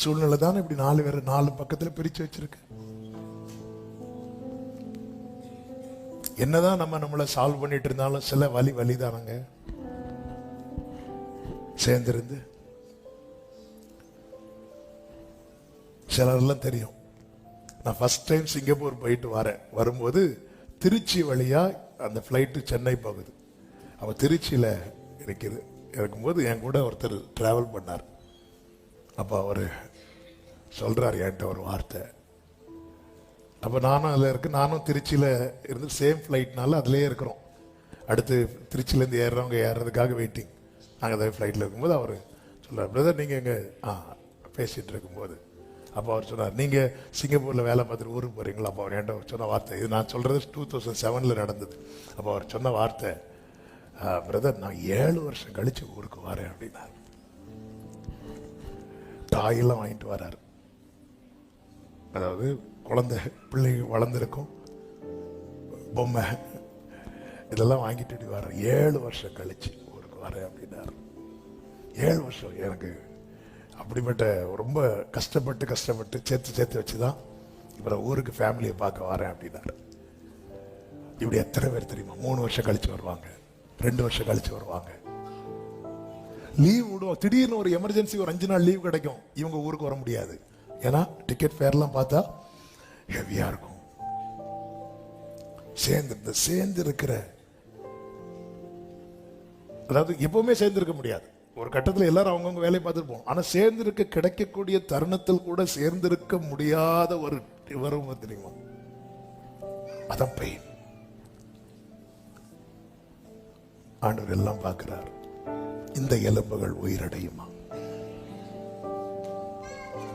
சூழ்நிலை தானே இப்படி நாலு பேர் நாலு பக்கத்தில் பிரித்து வச்சிருக்கு. என்னதான் நம்ம நம்மளை சால்வ் பண்ணிட்டு இருந்தாலும் சில வழி வழி தானங்க சேர்ந்திருந்து சிலரெல்லாம் தெரியும். நான் ஃபஸ்ட் டைம் சிங்கப்பூர் போயிட்டு வரேன். வரும்போது திருச்சி வழியா அந்த ஃப்ளைட்டு சென்னை போகுது. அவன் திருச்சியில் இருக்குது இருக்கும்போது என் கூட ஒருத்தர் ட்ராவல் பண்ணார். அப்போ அவர் சொல்கிறார் என்கிட்ட ஒரு வார்த்தை. அப்போ நானும் அதில் இருக்கு நானும் திருச்சியில் இருந்து சேம் ஃப்ளைட்னால அதிலே இருக்கிறோம். அடுத்து திருச்சியிலேருந்து ஏறுறவங்க ஏறுறதுக்காக வெயிட்டிங் நாங்கள் அதே ஃப்ளைட்டில் இருக்கும்போது அவர் சொல்கிறார் பிரதர் நீங்கள் எங்கே ஆ பேசிகிட்டு இருக்கும்போது அப்போ அவர் சொன்னார் நீங்கள் சிங்கப்பூரில் வேலை பார்த்துட்டு ஊருக்கு போகிறீங்களா அப்போ அவர் என்கிட்ட சொன்ன வார்த்தை இது நான் சொல்கிறது டூ தௌசண்ட் செவனில் நடந்தது. அப்போ அவர் சொன்ன வார்த்தை பிரதர் நான் ஏழு வருஷம் கழித்து ஊருக்கு வரேன் அப்படின்னார். டாயெல்லாம் வாங்கிட்டு வராரு. அதாவது குழந்தை பிள்ளை வளர்ந்துருக்கும் பொம்மை இதெல்லாம் வாங்கிட்டு இப்படி வர ஏழு வருஷம் கழிச்சு ஊருக்கு வரேன் அப்படின்னாரு. ஏழு வருஷம் எனக்கு அப்படிப்பட்ட ரொம்ப கஷ்டப்பட்டு கஷ்டப்பட்டு சேர்த்து சேர்த்து வச்சு தான் இப்போ ஊருக்கு ஃபேமிலியை பார்க்க வரேன் அப்படின்னாரு. இப்படி எத்தனை பேர் தெரியுமா? மூணு வருஷம் கழிச்சு வருவாங்க ரெண்டு வருஷம் கழிச்சு வருவாங்க. லீவ் விடுவோம். திடீர்னு ஒரு எமர்ஜென்சி ஒரு அஞ்சு நாள் லீவ் கிடைக்கும். இவங்க ஊருக்கு வர முடியாது. ஏன்னா டிக்கெட் ஃபேர்லாம் பார்த்தா ஹெவியா இருக்கும். சேர்ந்து இந்த சேர்ந்து இருக்கிற அதாவது எப்பவுமே சேர்ந்து இருக்க முடியாது. ஒரு கட்டத்தில் எல்லாரும் அவங்கவுங்க வேலையை பார்த்துருப்போம் ஆனால் சேர்ந்து இருக்க கிடைக்கக்கூடிய தருணத்தில் கூட சேர்ந்திருக்க முடியாத ஒரு வரும் தெரியுமா? அதான் பெயின் ஆண்டவர் எல்லாம் பார்க்கிறார். இந்த எலும்புகள் உயிரடையுமா?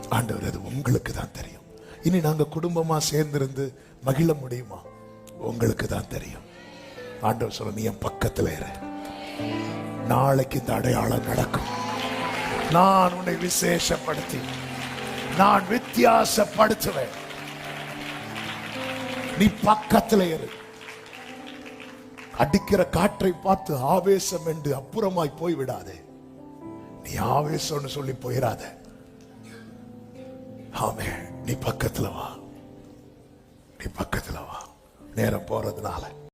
ஆண்டவர் அது உங்களுக்கு தான் தெரியும். இனி நாங்க குடும்பமா சேர்ந்திருந்து மகிழ முடியுமா? உங்களுக்கு தான் தெரியும். ஆண்டவர் சொல்ல நீ என் பக்கத்துல இரு. நாளைக்கு இந்த அடையாளம் நடக்கும். நான் உன்னை விசேஷப்படுத்தி நான் வித்தியாசப்படுத்துவேன். நீ பக்கத்துல இரு. அடிக்கிற காற்றை பார்த்து ஆவேசம் என்று அப்புறமாய் போய் விடாதே நீ ஆவேசம்னு சொல்லி போயிடாத ஆமே நீ பக்கத்துல வா. நீ பக்கத்துல வா. நேரம் போறதுனால.